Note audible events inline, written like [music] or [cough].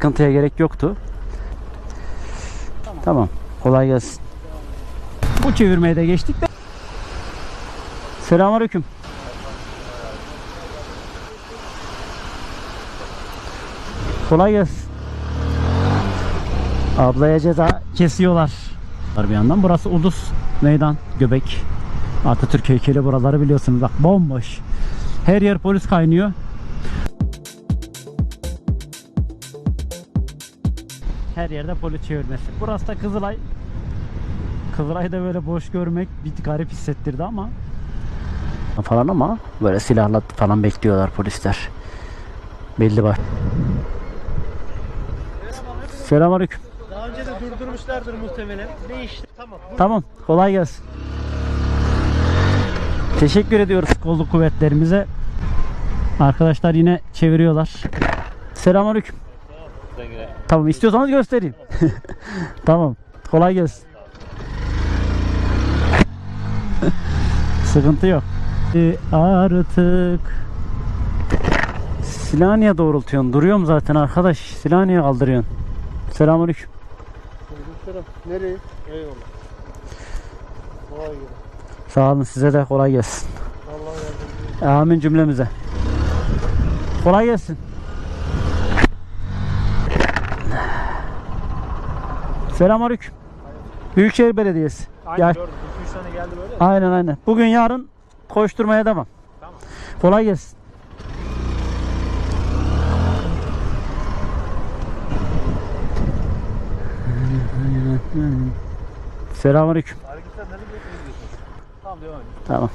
Sıkıntıya gerek yoktu. Tamam. Kolay gelsin. Bu çevirmeye de geçtik de. Selamünaleyküm. Kolay gelsin. Ablaya ceza kesiyorlar. Bir yandan burası Ulus Meydan Göbek. Atatürk heykeli buraları biliyorsunuz bak bomboş. Her yer polis kaynıyor. Her yerde polis çevirmesi. Burası da Kızılay. Kızılay'da böyle boş görmek bir garip hissettirdi ama falan ama böyle silahla falan bekliyorlar polisler. Belli var. Selamünaleyküm. Daha önce de durdurmuşlardır muhtemelen. Değişti. Tamam. Tamam. Kolay gelsin. Teşekkür ediyoruz kolluk kuvvetlerimize. Arkadaşlar yine çeviriyorlar. Selamünaleyküm. Tamam istiyorsanız göstereyim. [laughs] tamam. Kolay gelsin. Sıkıntı yok. Ee, Artık Silahı niye doğrultuyorsun? Duruyorum zaten arkadaş. Silahı niye kaldırıyorsun? Selamünaleyküm. Selam. Nereye? Eyvallah. Kolay gelsin. Sağ olun size de kolay gelsin. Allah yardımcı. Amin cümlemize. Kolay gelsin. Selamünaleyküm. Büyükşehir Belediyesi. Aynı Ya- gördüm. 2-3 tane geldi böyle. Aynen aynen. Bugün yarın koşturmaya devam. Tamam. Kolay gelsin. Selamünaleyküm. Hareketler nereye gidiyorsun? Tamam devam edin. Tamam.